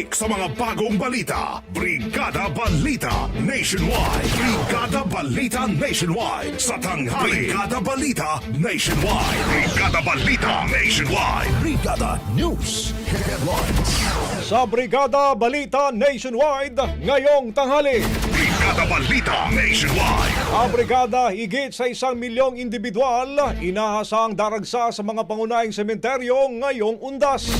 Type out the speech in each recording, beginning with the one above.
Siksik sa mga bagong balita. Brigada Balita Nationwide. Brigada Balita Nationwide. Sa tanghali. Brigada Balita Nationwide. Brigada Balita Nationwide. Brigada News Headlines. Sa Brigada Balita Nationwide, ngayong tanghali. Brigada Balita Nationwide. Ang brigada higit sa isang milyong individual, inahasang daragsa sa mga pangunahing sementeryo ngayong undas.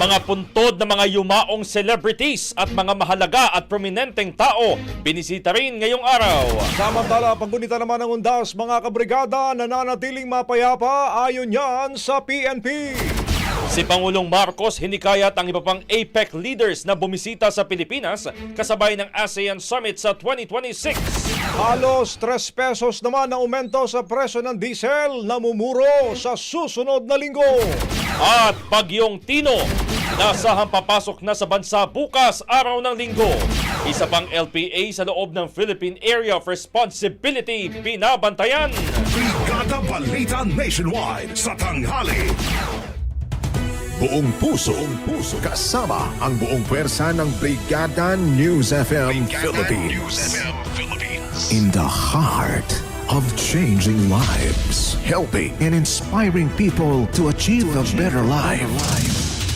Mga puntod na mga yumaong celebrities at mga mahalaga at prominenteng tao binisita rin ngayong araw. Samantala, paggunita naman ng undas, mga kabrigada nananatiling mapayapa ayon yan sa PNP. Si Pangulong Marcos hinikayat ang iba pang APEC leaders na bumisita sa Pilipinas kasabay ng ASEAN Summit sa 2026. Halos 3 pesos naman ang aumento sa presyo ng diesel na mumuro sa susunod na linggo. At Bagyong Tino, nasahang papasok na sa bansa bukas araw ng linggo. Isa pang LPA sa loob ng Philippine Area of Responsibility binabantayan. Brigada Balita Nationwide. Sa tanghali. Buong puso, buong puso, kasama ang buong pwersa ng Brigada News FM Philippines. In the heart of changing lives, helping and inspiring people to achieve a better life.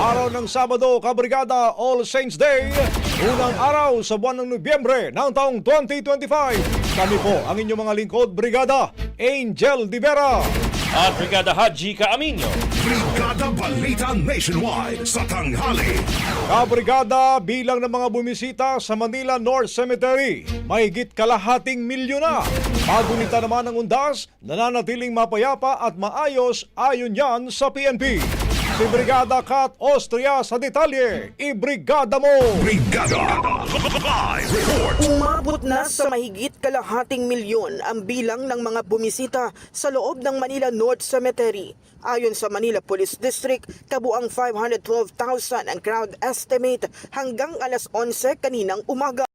Araw ng Sabado, Kabrigada All Saints Day, unang araw sa buwan ng Nobyembre ng taong 2025. Kami po ang inyong mga lingkod, Brigada Angel Divera. At Brigada Haji Kaaminyo. Brigada Balita Nationwide. Sa tanghali. Kabrigada bilang ng mga bumisita sa Manila North Cemetery, mahigit kalahating milyon na. Pagunita naman ng undas, nananatiling mapayapa at maayos ayon yan sa PNP. Si Brigada Kat Austria sa detalye, ibrigada mo! Brigada. Live report. Umabot na sa mahigit kalahating milyon ang bilang ng mga bumisita sa loob ng Manila North Cemetery. Ayon sa Manila Police District, kabuang 512,000 ang crowd estimate hanggang alas 11 kaninang umaga.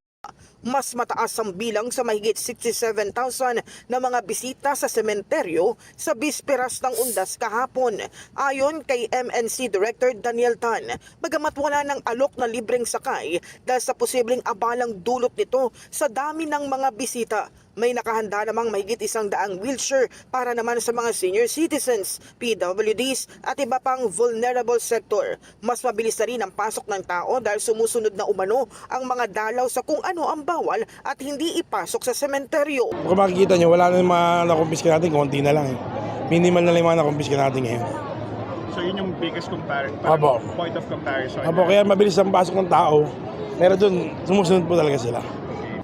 Mas mataas ang bilang sa mahigit 67,000 na mga bisita sa sementeryo sa bisperas ng undas kahapon. Ayon kay MNC Director Daniel Tan, bagamat wala ng alok na libreng sakay dahil sa posibleng abalang dulot nito sa dami ng mga bisita, may nakahanda namang mahigit isang daang wheelchair para naman sa mga senior citizens, PWDs at iba pang vulnerable sector. Mas mabilis na rin ang pasok ng tao dahil sumusunod na umano ang mga dalaw sa kung ano ang bawal at hindi ipasok sa sementeryo. Kung makikita nyo, wala na yung mga nakumpiska natin, konti na lang eh. Minimal na lang yung mga nakumpiska natin ngayon. So yun yung biggest comparison, Apo. point of comparison. Apo, kaya mabilis ang pasok ng tao, pero dun, sumusunod po talaga sila.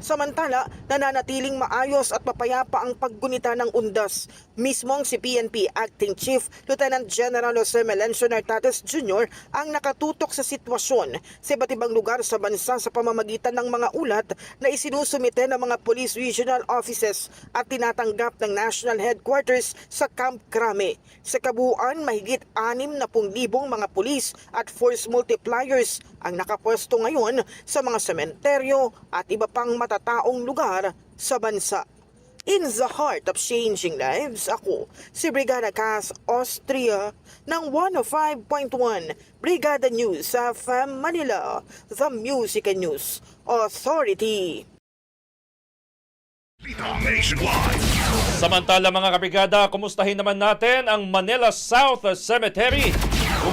Samantala, nananatiling maayos at mapayapa ang paggunita ng undas. Mismong si PNP Acting Chief Lieutenant General Jose Melencio Nartates Jr. ang nakatutok sa sitwasyon sa iba't ibang lugar sa bansa sa pamamagitan ng mga ulat na isinusumite ng mga police regional offices at tinatanggap ng National Headquarters sa Camp Crame. Sa kabuuan, mahigit 60,000 mga pulis at force multipliers ang nakapwesto ngayon sa mga sementeryo at iba pang matataong lugar sa bansa. In the heart of changing lives, ako si Brigada Cass Austria ng 105.1 Brigada News sa FM Manila, The Music and News Authority. Samantala mga kabrigada, kumustahin naman natin ang Manila South Cemetery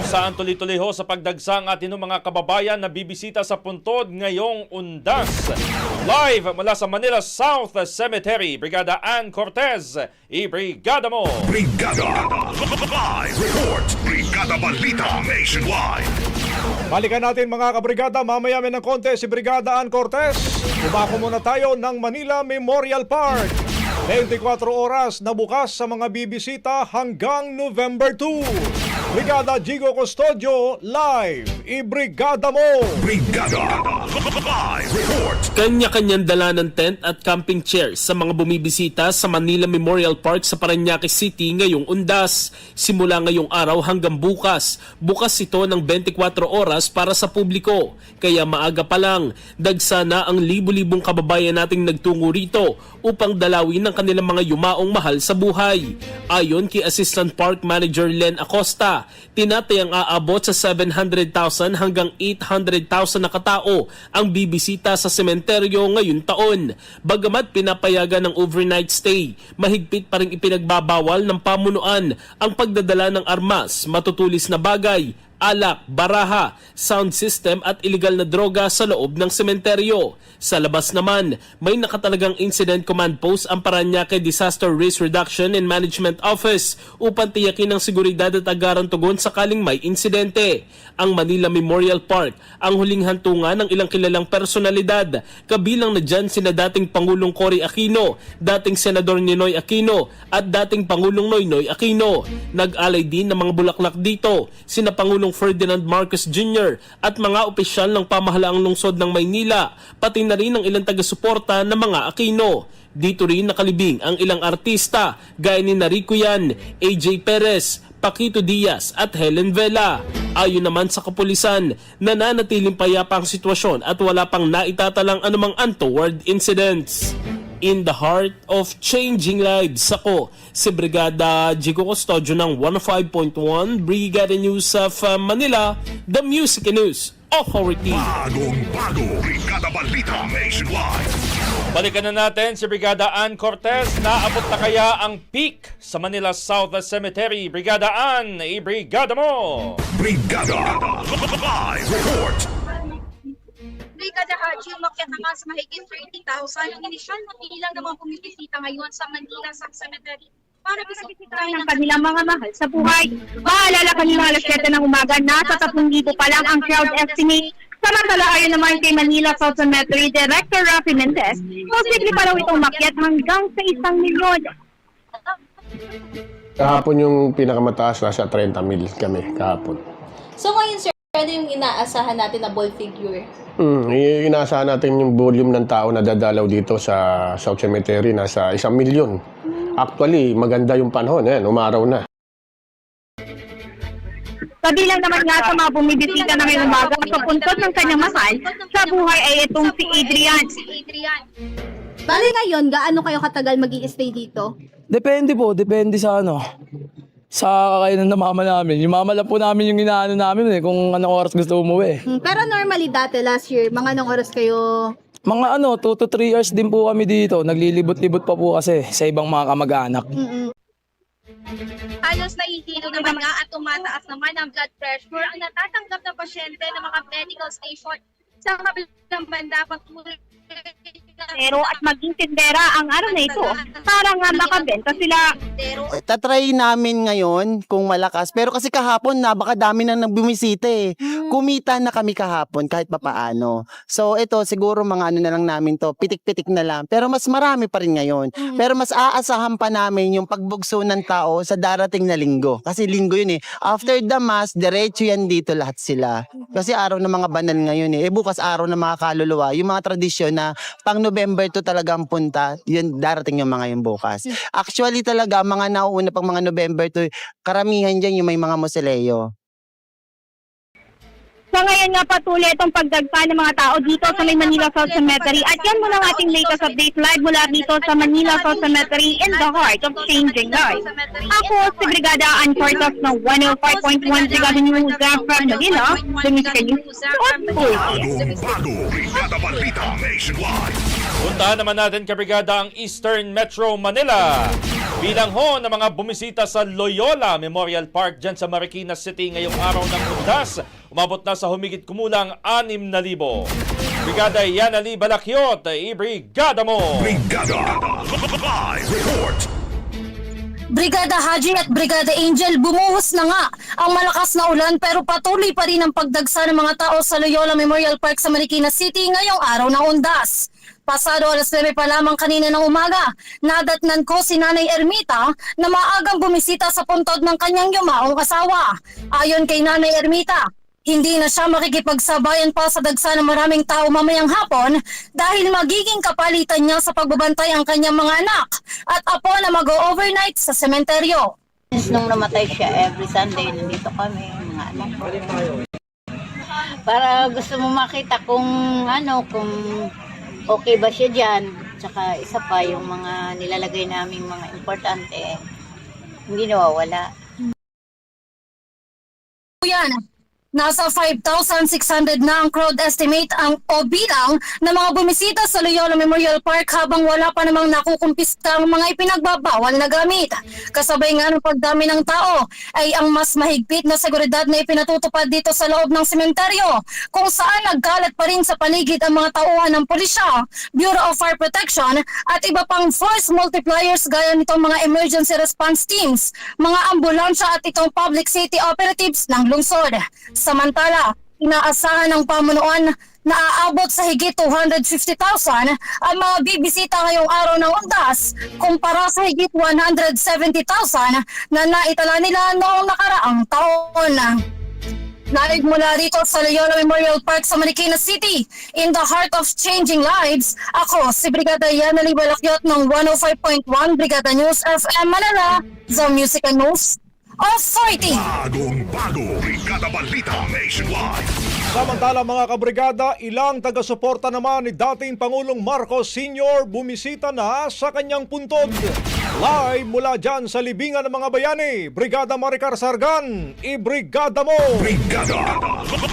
saan tuloy-tuloy ho sa pagdagsang atin ng mga kababayan na bibisita sa puntod ngayong undas. Live mula sa Manila South Cemetery, Brigada Ann Cortez, i-brigada mo! Brigada. Live report. Brigada Balita Nationwide. Balikan natin mga kabrigada, mamaya may ng konti si Brigada Ann Cortez. Umako muna tayo ng Manila Memorial Park. 24 oras na bukas sa mga bibisita hanggang November 2. Brigada Jigo Custodio, live. I-brigada mo! Brigada. Live report. Kanya-kanyang dala ng tent at camping chairs sa mga bumibisita sa Manila Memorial Park sa Paranaque City ngayong undas. Simula ngayong araw hanggang bukas. Bukas ito ng 24 oras para sa publiko. Kaya maaga pa lang, dagsa na ang libu-libong kababayan nating nagtungo rito upang dalawin ang kanilang mga yumaong mahal sa buhay. Ayon kay Assistant Park Manager Len Acosta, tinatayang aabot sa 700,000 hanggang 800,000 na katao ang bibisita sa sementeryo ngayong taon. Bagamat pinapayagan ng overnight stay, mahigpit pa rin ipinagbabawal ng pamunuan ang pagdadala ng armas, matutulis na bagay, alak, baraha, sound system at illegal na droga sa loob ng sementeryo. Sa labas naman, may nakatalagang incident command post ang Paranaque Disaster Risk Reduction and Management Office upang tiyakin ang seguridad at agaran tugon sakaling may insidente. Ang Manila Memorial Park ang huling hantungan ng ilang kilalang personalidad, kabilang na dyan sina dating Pangulong Cory Aquino, dating Senador Ninoy Aquino at dating Pangulong Noynoy Aquino. Nag-alay din ng mga bulaklak dito, sina Pangulong Ferdinand Marcos Jr. at mga opisyal ng pamahalaang lungsod ng Maynila, pati na rin ang ilang taga-suporta ng mga Aquino. Dito rin nakalibing ang ilang artista gaya ni Narico Yan, AJ Perez, Paquito Diaz at Helen Vela. Ayon naman sa kapulisan, nananatiling payapa ang sitwasyon at wala pang naitatalang anumang untoward incidents. In the heart of changing lives, ako si Brigada Jigo Custodio ng 105.1 Brigada News of uh, Manila, The Music and News Authority. Bagong bago. Brigada Balita Nationwide. Balikan na natin si Brigada Ann Cortez. Naabot na kaya ang peak sa Manila South Cemetery. Brigada Ann, i-brigada mo! Brigada. Live report. Brigada Haji, umakyat na sa mahigit 30,000 ang inisyal na bilang ng mga bumibisita ngayon sa Manila sa cemetery para bisitahin ng kanilang mga mahal sa buhay. Maalala kanina alas 7 ng umaga, nasa 3,000 pa lang ang crowd estimate. Samantala ayon naman kay Manila South Cemetery Director Rafi Mendez, posible pa raw itong makyat hanggang sa isang milyon. Kahapon yung pinakamataas, nasa 30 mil kami kahapon. So ngayon sir, ano yung inaasahan natin na ball figure? Mm, inaasahan natin yung volume ng tao na dadalaw dito sa South Cemetery, nasa isang milyon. Actually, maganda yung panahon, eh, umaraw na. Kabilang naman nga sa mga bumibisita na ngayong umaga sa puntod ng kanyang mahal sa buhay ay itong si Adrian. Si Adrian. Bali ngayon, gaano kayo katagal mag stay dito? Depende po, depende sa ano. Sa kakainan ng mama namin. Yung mama lang po namin yung inaano namin eh, kung anong oras gusto umuwi. Hmm, Pero normally dati last year, mga anong oras kayo Mga ano, 2 to 3 years din po kami dito. Naglilibot-libot pa po kasi sa ibang mga kamag-anak. mm Halos nahihilo naman nga at tumataas naman ang blood pressure ang natatanggap na pasyente ng mga medical station sa kabilang banda patuloy Pero at maging tindera ang araw na ito para nga makabenta sila. Pero Tatry namin ngayon kung malakas. Pero kasi kahapon, napakadami na nang bumisita eh. Kumita na kami kahapon kahit papaano. So ito, siguro mga ano na lang namin to, pitik-pitik na lang. Pero mas marami pa rin ngayon. Pero mas aasahan pa namin yung pagbugso ng tao sa darating na linggo. Kasi linggo yun eh. After the mass, diretso yan dito lahat sila. Kasi araw ng mga banal ngayon eh. Eh bukas araw ng mga kaluluwa. Yung mga tradisyon na pang November to talaga ang punta, yun darating yung mga yung bukas. Actually talaga, mga nauuna pang mga November to, karamihan dyan yung may mga musileo. Sa ngayon nga patuloy itong pagdagsa ng mga tao dito sa may Manila South Cemetery. At yan muna ang ating latest update live mula dito sa Manila South Cemetery in the heart of changing lives. Ako si Brigada Ann Cortas ng 105.1 Brigada News from Manila, Music News Nationwide. Puntahan naman natin kabrigada ang Eastern Metro Manila. Bilang ho ng mga bumisita sa Loyola Memorial Park dyan sa Marikina City ngayong araw ng undas, umabot na sa humigit kumulang 6,000. Brigada Yanali Balakyot, i-brigada mo! Brigada Live Report. Brigada Haji at Brigada Angel bumuhos na nga ang malakas na ulan pero patuloy pa rin ang pagdagsa ng mga tao sa Loyola Memorial Park sa Marikina City ngayong araw ng undas. Pasado alas 9 pa lamang kanina ng umaga, nadatnan ko si Nanay Ermita na maagang bumisita sa puntod ng kanyang yumaong asawa. Ayon kay Nanay Ermita, hindi na siya makikipagsabayan pa sa dagsa ng maraming tao mamayang hapon dahil magiging kapalitan niya sa pagbabantay ang kanyang mga anak at apo na mag-overnight sa sementeryo. Nung namatay siya, every Sunday nandito kami, mga anak ko. Para gusto mo makita kung ano, kung okay ba siya dyan. Tsaka isa pa, yung mga nilalagay naming mga importante, hindi nawawala. Yan. Nasa 5,600 na ang crowd estimate ang o bilang ng mga bumisita sa Loyola Memorial Park habang wala pa namang nakukumpiska ang mga ipinagbabawal na gamit. Kasabay nga ng pagdami ng tao ay ang mas mahigpit na seguridad na ipinatutupad dito sa loob ng sementeryo kung saan nagkalat pa rin sa paligid ang mga tauhan ng pulisya, Bureau of Fire Protection at iba pang force multipliers gaya nitong mga emergency response teams, mga ambulansya at itong public safety operatives ng lungsod. Samantala, inaasahan ng pamunuan na aabot sa higit 250,000 ang mga bibisita ngayong araw ng undas kumpara sa higit 170,000 na naitala nila noong nakaraang taon. Live mula dito sa Loyola Memorial Park sa Marikina City, in the heart of changing lives, ako si Brigada Yanali Balakyot ng 105.1 Brigada News FM Manila, The Music and News Authority. Bagong bago, Brigada Balita Nationwide. Samantala mga kabrigada, ilang taga-suporta naman ni dating Pangulong Marcos Sr. bumisita na sa kanyang puntod. Live mula dyan sa libingan ng mga bayani, Brigada Maricar Sargan, i-brigada mo! Brigada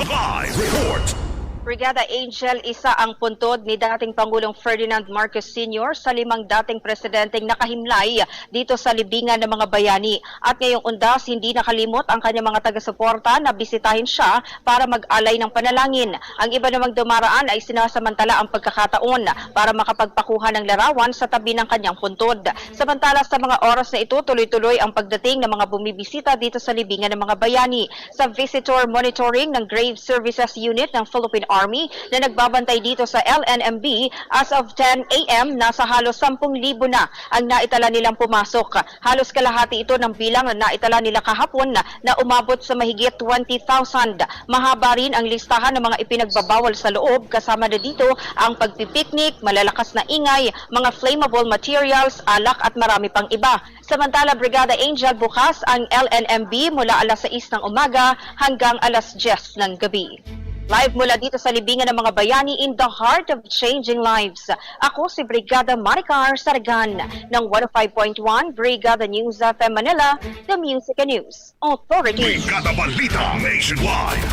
Live Report. Brigada Angel, isa ang puntod ni dating Pangulong Ferdinand Marcos Sr. sa limang dating presidenteng nakahimlay dito sa libingan ng mga bayani. At ngayong undas, hindi nakalimot ang kanyang mga taga-suporta na bisitahin siya para mag-alay ng panalangin. Ang iba namang dumaraan ay sinasamantala ang pagkakataon para makapagpakuha ng larawan sa tabi ng kanyang puntod. Samantala sa mga oras na ito, tuloy-tuloy ang pagdating ng mga bumibisita dito sa libingan ng mga bayani. Sa visitor monitoring ng Grave Services Unit ng Philippine Army na nagbabantay dito sa LNMB as of 10 a.m. nasa halos 10,000 na ang naitala nilang pumasok. Halos kalahati ito ng bilang na naitala nila kahapon na, na umabot sa mahigit 20,000. Mahaba rin ang listahan ng mga ipinagbabawal sa loob kasama na dito ang pagpipiknik, malalakas na ingay, mga flammable materials, alak at marami pang iba. Samantala, Brigada Angel bukas ang LNMB mula alas 6 ng umaga hanggang alas 10 ng gabi. Live mula dito sa libingan ng mga bayani in the heart of changing lives. Ako si Brigada Maricar Sargan ng 105.1 Brigada News FM Manila, the Music and News Authority. Brigada Balita Nationwide.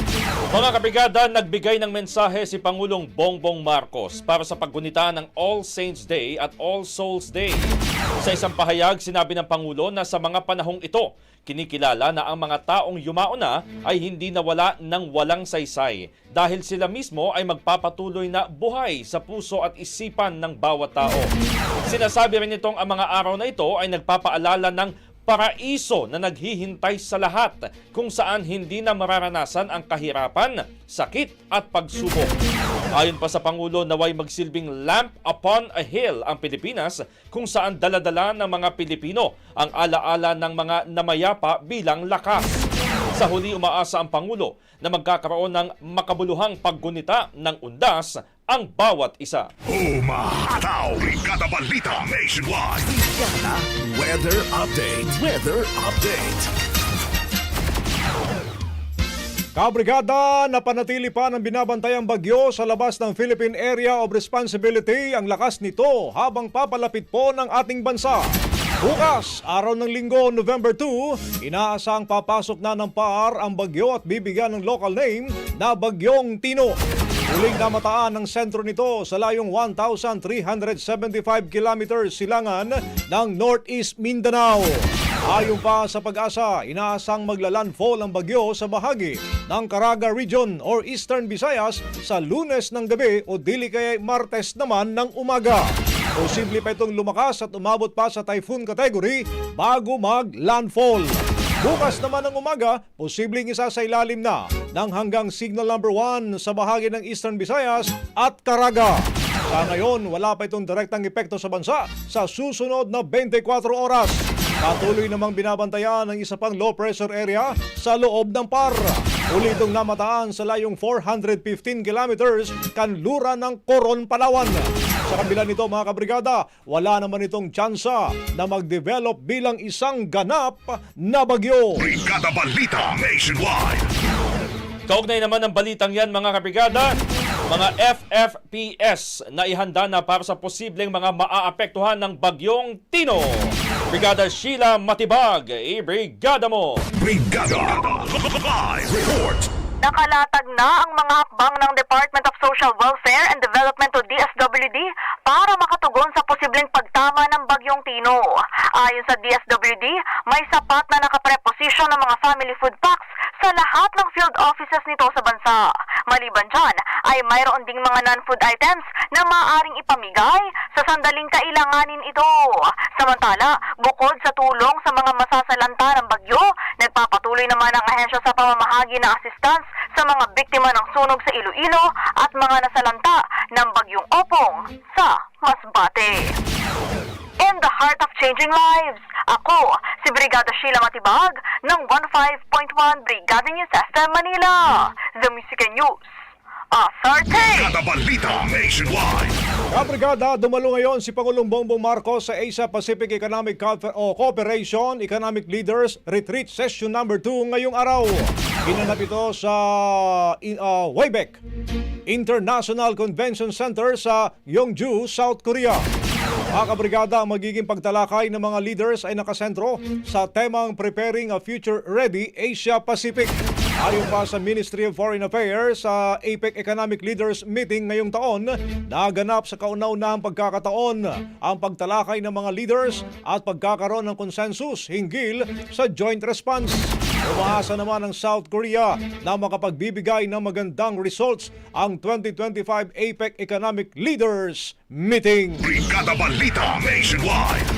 Mga kabrigada, nagbigay ng mensahe si Pangulong Bongbong Marcos para sa paggunita ng All Saints Day at All Souls Day. Sa isang pahayag, sinabi ng Pangulo na sa mga panahong ito, kinikilala na ang mga taong yumao na ay hindi nawala ng walang saysay dahil sila mismo ay magpapatuloy na buhay sa puso at isipan ng bawat tao. Sinasabi rin nitong ang mga araw na ito ay nagpapaalala ng paraiso na naghihintay sa lahat kung saan hindi na mararanasan ang kahirapan, sakit at pagsubok. Ayon pa sa Pangulo, naway magsilbing lamp upon a hill ang Pilipinas kung saan daladala ng mga Pilipino ang alaala ng mga namayapa bilang lakas. Sa huli umaasa ang Pangulo na magkakaroon ng makabuluhang paggunita ng undas ang bawat isa. Umahataw! Brigada Balita Nationwide. Brigada Weather Update. Weather Update. Kabrigada, napanatili pa ng binabantayang bagyo sa labas ng Philippine Area of Responsibility ang lakas nito habang papalapit po ng ating bansa. Bukas, araw ng linggo, November 2, inaasang papasok na ng PAR ang bagyo at bibigyan ng local name na Bagyong Tino. Huling namataan ng sentro nito sa layong 1,375 kilometers silangan ng Northeast Mindanao. Ayon pa sa pag-asa, inaasang maglalandfall ang bagyo sa bahagi ng Caraga Region or Eastern Visayas sa lunes ng gabi o dili kaya martes naman ng umaga. Posible pa itong lumakas at umabot pa sa typhoon category bago mag-landfall. Bukas naman ng umaga, posibleng isa sa ilalim na ng hanggang signal number 1 sa bahagi ng Eastern Visayas at Caraga. Sa ngayon, wala pa itong direktang epekto sa bansa sa susunod na 24 oras. Patuloy namang binabantayan ng isa pang low pressure area sa loob ng PAR. Uli itong namataan sa layong 415 kilometers kanlura ng Coron, Palawan. Sa kabila nito mga kabrigada, wala naman itong tsansa na mag-develop bilang isang ganap na bagyo. Brigada Balita Nationwide. Kaugnay naman ng balitang yan mga kabrigada, mga FFPS na ihanda na para sa posibleng mga maaapektuhan ng bagyong Tino. Brigada Sheila Matibag, i-brigada mo! Brigada Live Report. Nakalatag na ang mga hakbang ng Department of Social Welfare and Development o DSWD para makatugon sa posibleng pagtama ng bagyong Tino. Ayon sa DSWD, may sapat na nakapreposisyon ng mga family food packs sa lahat ng field offices nito sa bansa. Maliban dyan, ay mayroon ding mga non-food items na maaaring ipamigay sa sandaling kailanganin ito. Samantala, bukod sa tulong sa mga masasalanta ng bagyo, nagpapatuloy naman ang ahensya sa pamamahagi ng assistance sa mga biktima ng sunog sa Iloilo at mga nasalanta ng bagyong Opong sa Masbate. In the heart of changing lives, ako si Brigada Sheila Matibag ng 15.1 Brigada News FM Manila. The Music News. Authority! Brigada Balita Nationwide. Kabrigada, dumalo ngayon si Pangulong Bongbong Marcos sa Asia Pacific Economic Co- o Cooperation Economic Leaders Retreat Session number 2 ngayong araw. Ginanap ito sa in, uh, Wayback International Convention Center sa Yongju, South Korea. Mga kabrigada, ang magiging pagtalakay ng mga leaders ay nakasentro sa temang Preparing a Future Ready Asia Pacific. Ayon pa sa Ministry of Foreign Affairs sa APEC Economic Leaders Meeting ngayong taon, naganap sa kauna-unahang pagkakataon ang pagtalakay ng mga leaders at pagkakaroon ng konsensus hinggil sa joint response. Umaasa naman ang South Korea na makapagbibigay ng magandang results ang 2025 APEC Economic Leaders Meeting. Brigada Balita Nationwide.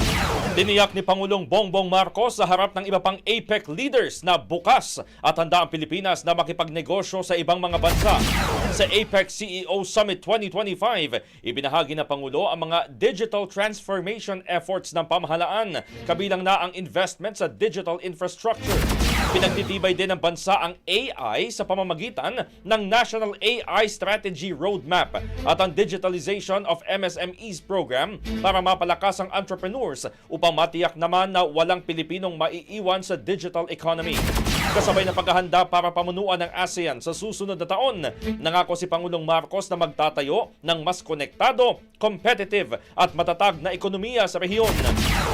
Tiniyak ni Pangulong Bongbong Marcos sa harap ng iba pang APEC leaders na bukas at handa ang Pilipinas na makipagnegosyo sa ibang mga bansa. Sa APEC CEO Summit 2025, ibinahagi ng Pangulo ang mga digital transformation efforts ng pamahalaan, kabilang na ang investment sa digital infrastructure. Pinagtitibay din ng bansa ang AI sa pamamagitan ng National AI Strategy Roadmap at ang Digitalization of MSMEs program para mapalakas ang entrepreneurs upang matiyak naman na walang Pilipinong maiiwan sa digital economy. Kasabay ng paghahanda para pamunuan ng ASEAN sa susunod na taon, nangako si Pangulong Marcos na magtatayo ng mas konektado, competitive at matatag na ekonomiya sa rehiyon.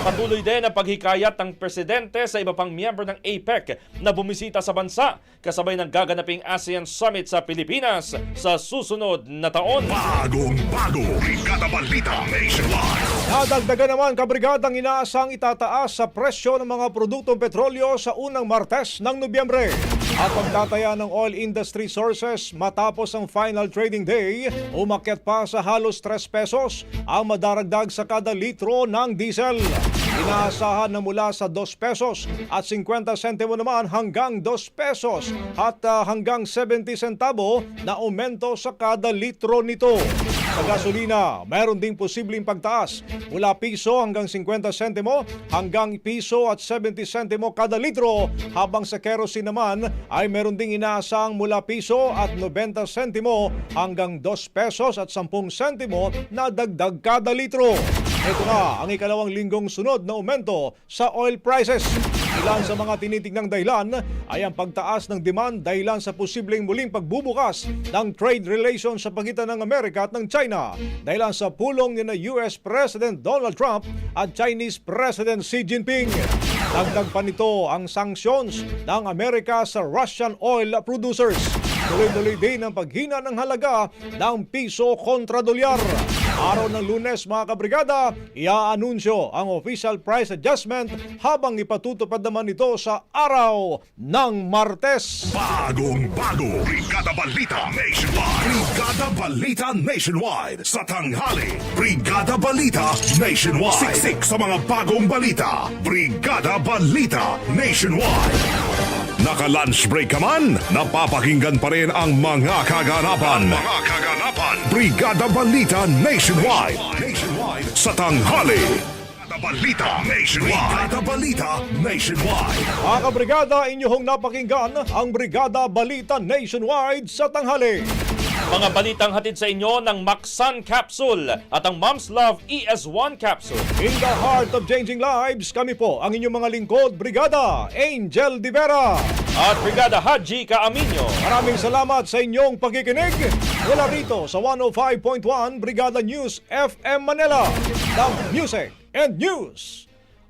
Patuloy din ang paghikayat ng presidente sa iba pang miyembro ng APEC na bumisita sa bansa kasabay ng gaganaping ASEAN Summit sa Pilipinas sa susunod na taon. Bagong bago, Brigada Balita Nationwide. Nadagdagan naman kabrigadang inaasang itataas sa presyo ng mga produktong petrolyo sa unang Martes ng Nobyembre. At pagtataya ng oil industry sources matapos ang final trading day, umakyat pa sa halos 3 pesos ang madaragdag sa kada litro ng diesel. Inaasahan na mula sa 2 pesos at 50 sentimo naman hanggang 2 pesos at ah, hanggang 70 sentabo na aumento sa kada litro nito. Sa gasolina, meron ding posibleng pagtaas mula piso hanggang 50 sentimo hanggang piso at 70 sentimo kada litro habang sa kerosene naman ay meron ding inaasang mula piso at 90 sentimo hanggang 2 pesos at 10 sentimo na dagdag kada litro. Ito na ang ikalawang linggong sunod na aumento sa oil prices. Ilan sa mga tinitingnang dahilan ay ang pagtaas ng demand dahilan sa posibleng muling pagbubukas ng trade relations sa pagitan ng Amerika at ng China dahilan sa pulong ni na US President Donald Trump at Chinese President Xi Jinping. Dagdag pa nito ang sanctions ng Amerika sa Russian oil producers. Tuloy-tuloy din ang paghina ng halaga ng piso kontra dolyar. Araw ng lunes mga kabrigada, iaanunsyo ang official price adjustment habang ipatutupad naman ito sa araw ng Martes. Bagong bago, Brigada Balita Nationwide. Brigada Balita Nationwide. Sa tanghali, Brigada Balita Nationwide. Siksik sa mga bagong balita. Brigada Balita Nationwide. Naka-lunch break ka man, napapakinggan pa rin ang mga kaganapan. Mga kaganapan. Brigada Balita Nationwide. Nationwide. Sa tanghali. Balita Nationwide. Brigada Balita Nationwide. Mga kabrigada, inyong napakinggan ang Brigada Balita Nationwide sa tanghali. Mga balitang hatid sa inyo ng Maxan Capsule at ang Mom's Love ES1 Capsule. In the heart of changing lives, kami po ang inyong mga lingkod, Brigada Angel Di Vera. At Brigada Haji Kaaminyo. Maraming salamat sa inyong pagkikinig. Mula rito sa 105.1 Brigada News FM Manila. The Music and News